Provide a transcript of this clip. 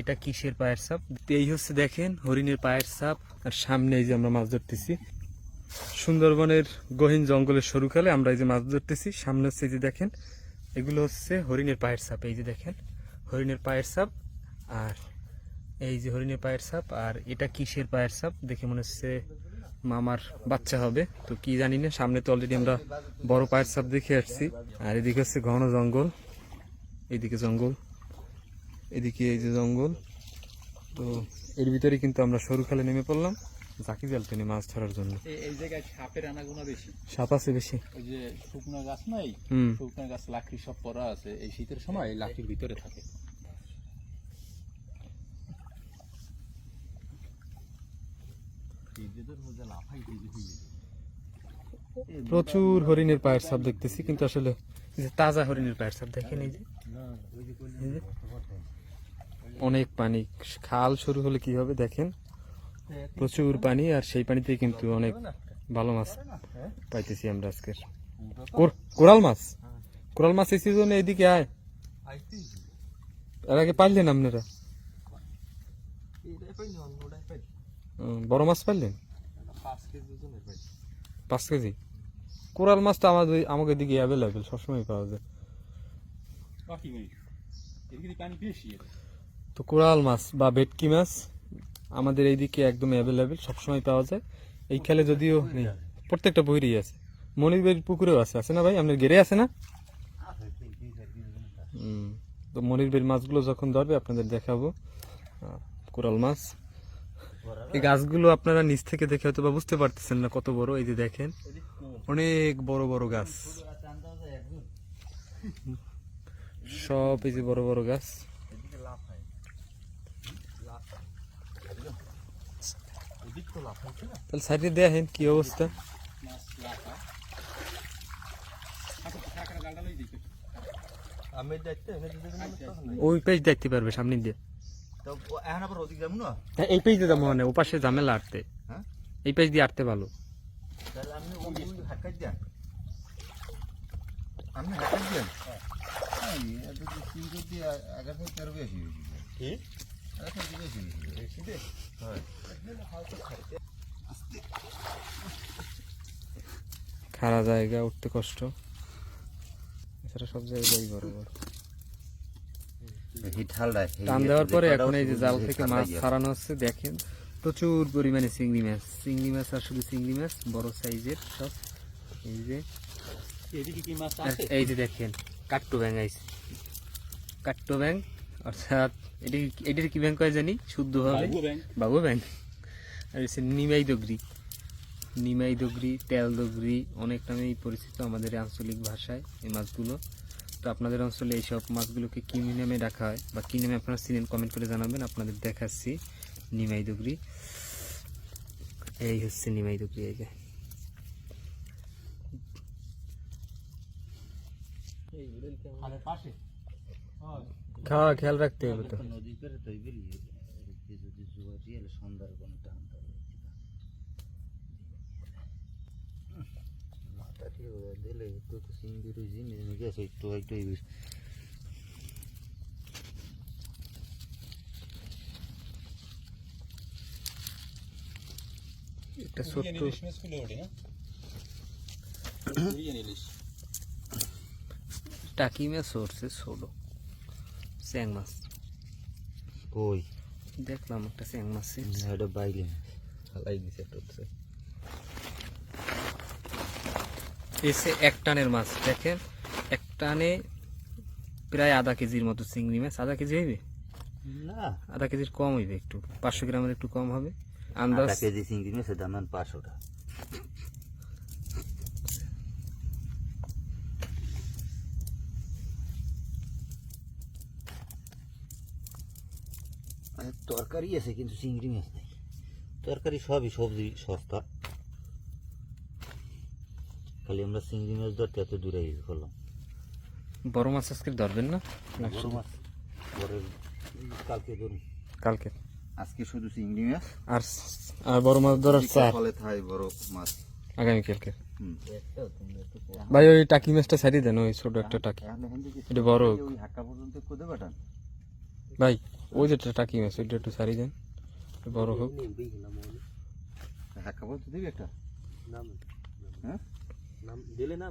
এটা কিসের পায়ের সাপ? এই হচ্ছে দেখেন, হরিণের পায়ের সাপ। আর সামনে এই যে আমরা মাছ ধরতেছি। সুন্দরবনের গহীন জঙ্গলের সরুকালে আমরা এই যে মাছ ধরতেছি। সামনে হচ্ছে এই যে দেখেন, এগুলো হচ্ছে হরিণের পায়ের সাপ। এই যে দেখেন, হরিণের পায়ের সাপ আর এই যে হরিণের পায়ের সাপ। আর এটা কিসের পায়ের সাপ? দেখে মনে হচ্ছে মামার বাচ্চা হবে। তো কি জানি না, সামনে তো অলরেডি আমরা বড় পায়ের সাপ দেখে আসছি। আর এদিকে হচ্ছে ঘন জঙ্গল। এইদিকে জঙ্গল। এদিকে এই যে জঙ্গল তো এর ভিতরে কিন্তু আমরা সরু খালে নেমে পড়লাম। জাকি জাল টেনে মাছ ধরার জন্য। এই- জায়গায় সাপের আনাগোনা বেশি। সাপ আছে বেশি। ওই যে শুকনো গাছ নাই? শুকনো গাছ লাকড়ি সব পরা আছে। এই শীতের সময় লাকড়ির ভিতরে থাকে। প্রচুর হরিণের পায়ের সাপ দেখতেছি কিন্তু আসলে যে তাজা হরিণের পায়ের সাপ দেখেন এই যে। অনেক পানি। খাল শুরু হলে কি হবে দেখেন? প্রচুর পানি আর সেই পানিতে কিন্তু অনেক ভালো মাছ পাইতেছি আমরা আজকের। কোর- কোরাল মাছ? কোরাল মাছ এই সিজনে এদিকে আয়। এর আগে পাইলেন আপনারা? বড় মাছ পাইলেন? পাঁচ কেজি। কোরাল মাছ তো আমাদের আমাদের দিকে অ্যাভেলেবেল সবসময় পাওয়া যায়। তো কোরাল মাছ বা ভেটকি মাছ আমাদের এইদিকে একদম অ্যাভেলেবেল সবসময় পাওয়া যায়। এই খেলে যদিও নেই প্রত্যেকটা পুকুরেই আছে। মনিরবের পুকুরেও আছে আছে না ভাই? আপনার গেড়ে আছে না? তো মনিরবের মাছগুলো যখন ধরবে আপনাদের দেখাবো। কোরাল মাছ। এই গাছগুলো আপনারা নিচ থেকে দেখে হয়তো বা বুঝতে পারতেছেন না কত বড় এই যে দেখেন। অনেক বড় বড় গাছ। সব এই যে বড় বড় গাছ। তাহলে সাইডে দেখেন কি অবস্থা। ওই পেজ দেখতে পারবে সামনে দিয়ে। তো এখন আবার ওদিক যাব না? হ্যাঁ, এই পেজ দিয়ে যাব মানে ও পাশে ঝামেলা আটতে। হ্যাঁ? এই পেজ দিয়ে আটতে ভালো। তাহলে আপনি ওই দেন। কি? খাড়া জায়গা উঠতে কষ্ট। এছাড়া সব জায়গায় বড় বড় টান দেওয়ার পরে এখন এই যে জাল থেকে মাছ ছাড়ানো হচ্ছে দেখেন প্রচুর পরিমাণে চিংড়ি মাছ। চিংড়ি মাছ আর শুধু চিংড়ি মাছ বড় সাইজের সব। এই যে এই যে দেখেন কাট্টু ব্যাং আইছে। কাট্টু ব্যাং অর্থাৎ এটি এটির কি ব্যাং কয় জানি? শুদ্ধভাবে বাবু ব্যাং। বাবু ব্যাং আর হচ্ছে নিমাই দগরি। নিমাই দগরি তেল দগরি অনেক নামেই পরিচিত আমাদের আঞ্চলিক ভাষায় এই মাছগুলো। তো আপনাদের অঞ্চলে এইসব মাছগুলোকে কি নামে রাখা হয় বা কি নামে আপনারা চিনেন কমেন্ট করে জানাবেন। আপনাদের দেখাচ্ছি নিমাই দগরি। এই হচ্ছে নিমাই দগরি এই যে। খাওয়া খেয়াল রাখতে হবে তো। নদী পেরে তো যদি জুয়ারি একটু একটু একটু একটা ছোট্ট টাকি মাছ ধরছে ছোট চ্যাং মাছ কই দেখলাম একটা চ্যাং মাছ এটা বাইলে ফালাই দিছে টুকছে এসে এক টানের মাছ দেখেন এক টানে প্রায় আধা কেজির মতো চিংড়ি মাছ। আধা কেজি হইবে? না। আধা কেজির কম হইবে একটু। পাঁচশো গ্রামের একটু কম হবে। আন্দাজ কেজি চিংড়ি মাছের দাম পাঁচশো টাকা তরকারি আছে কিন্তু চিংড়ি মাছ নেই। তরকারি সবই সবজি সস্তা। খালি আমরা চিংড়ি মাছ ধরতে এত দূরে ইয়ে করলাম। বড় মাছ আজকে ধরবেন না? না বড় শুধু মাছ। পরের কালকে ধরুন। কালকে? আজকে শুধু চিংড়ি মাছ। আর আর বড় মাছ ধরার চার? সকালে থাই বড় মাছ। আগামীকালকে হুম। ভাই ওই টাকি মাছটা ছাড়িয়ে দেন ওই ছোট একটা টাকি। এটা বড় ওই হাক্কা পর্যন্ত কোদে পাঠান। ভাই ওই যেটা টাকি মাছ ওইটা একটু সারি দেন। বড় হোক। হ্যাঁ খাবার তো দিবি একটা? হ্যাঁ? নাম দিলে না